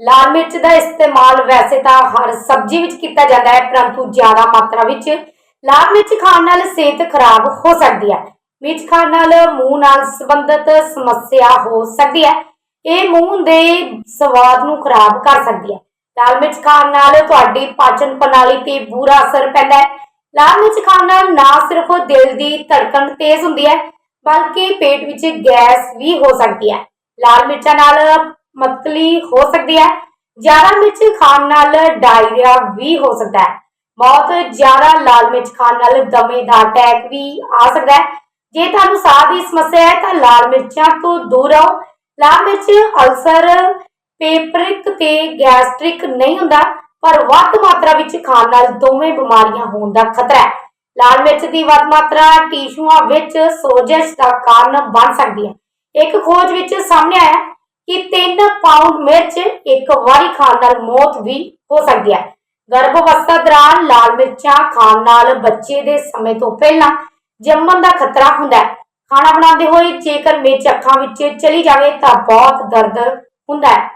ਲਾਲ ਮਿਰਚ ਦਾ ਇਸਤੇਮਾਲ ਵੈਸੇ ਤਾਂ ਹਰ ਸਬਜ਼ੀ ਵਿੱਚ ਕੀਤਾ ਜਾਂਦਾ ਹੈ, ਪਰੰਤੂ ਜ਼ਿਆਦਾ ਮਾਤਰਾ ਵਿੱਚ ਲਾਲ ਮਿਰਚ ਖਾਣ ਨਾਲ ਸਿਹਤ ਖਰਾਬ ਹੋ ਸਕਦੀ ਹੈ। ਮਿਰਚ ਖਾਣ ਨਾਲ ਮੂੰਹ ਨਾਲ ਸੰਬੰਧਿਤ ਸਮੱਸਿਆ ਹੋ ਸਕਦੀ ਹੈ। ਇਹ ਮੂੰਹ ਦੇ ਸਵਾਦ ਨੂੰ ਖਰਾਬ ਕਰ ਸਕਦੀ ਹੈ। ਲਾਲ ਮਿਰਚ ਖਾਣ ਨਾਲ ਤੁਹਾਡੀ ਪਾਚਨ ਪ੍ਰਣਾਲੀ ਤੇ ਬੁਰਾ ਅਸਰ ਪੈਂਦਾ ਹੈ। ਲਾਲ ਮਿਰਚ ਖਾਣ ਨਾਲ ਨਾ ਸਿਰਫ ਦਿਲ ਦੀ ਧੜਕਣ ਤੇਜ਼ ਹੁੰਦੀ ਹੈ, ਬਲਕਿ ਪੇਟ ਵਿੱਚ ਗੈਸ ਵੀ ਹੋ ਸਕਦੀ ਹੈ। ਲਾਲ ਮਿਰਚਾਂ ਨਾਲ ਮਤਲੀ ਹੋ ਸਕਦੀ ਹੈ। ਜ਼ਿਆਦਾ ਮਿਰਚ ਖਾਣ ਨਾਲ ਡਾਇਰੀਆ ਵੀ ਹੋ ਸਕਦਾ ਹੈ। ਬਹੁਤ ਜ਼ਿਆਦਾ ਲਾਲ ਮਿਰਚ ਖਾਣ ਨਾਲ ਦਮੇ ਦਾ ਅਟੈਕ ਵੀ ਆ ਸਕਦਾ ਹੈ। ਜੇ ਤੁਹਾਨੂੰ ਸਾਹ ਦੀ ਸਮੱਸਿਆ ਹੈ ਤਾਂ ਲਾਲ ਮਿਰਚਾਂ ਤੋਂ ਦੂਰ ਰਹੋ। ਲਾਲ ਮਿਰਚ ਅਲਸਰ, ਪੇਪਰਿਕ ਤੇ ਗੈਸਟ੍ਰਿਕ ਨਹੀਂ ਹੁੰਦਾ, ਪਰ ਵੱਧ ਮਾਤਰਾ ਵਿੱਚ ਖਾਣ ਨਾਲ ਦੋਵੇਂ ਬਿਮਾਰੀਆਂ ਹੋਣ ਦਾ ਖਤਰਾ ਹੈ। ਲਾਲ ਮਿਰਚ ਦੀ ਵੱਧ ਮਾਤਰਾ ਟਿਸ਼ੂਆਂ ਵਿੱਚ ਸੋਜਸ਼ ਦਾ ਕਾਰਨ ਬਣ ਸਕਦੀ ਹੈ। ਇੱਕ ਖੋਜ ਵਿੱਚ ਸਾਹਮਣੇ ਆਇਆ ਕਿ 3 ਪਾਉਂਡ ਮਿਰਚ ਇੱਕ ਵਾਰੀ ਖਾਣ ਨਾਲ ਮੌਤ ਵੀ ਹੋ ਸਕਦੀ ਹੈ। ਗਰਭ ਅਵਸਥਾ ਦੌਰਾਨ ਲਾਲ ਮਿਰਚਾਂ ਖਾਣ ਨਾਲ ਬੱਚੇ ਦੇ ਸਮੇਂ ਤੋਂ ਪਹਿਲਾਂ ਜੰਮਣ ਦਾ ਖਤਰਾ ਹੁੰਦਾ ਹੈ। ਖਾਣਾ ਬਣਾਉਂਦੇ ਹੋਏ ਜੇਕਰ ਮਿਰਚ ਅੱਖਾਂ ਵਿੱਚ ਚਲੀ ਜਾਵੇ ਤਾਂ ਬਹੁਤ ਦਰਦ ਹੁੰਦਾ ਹੈ।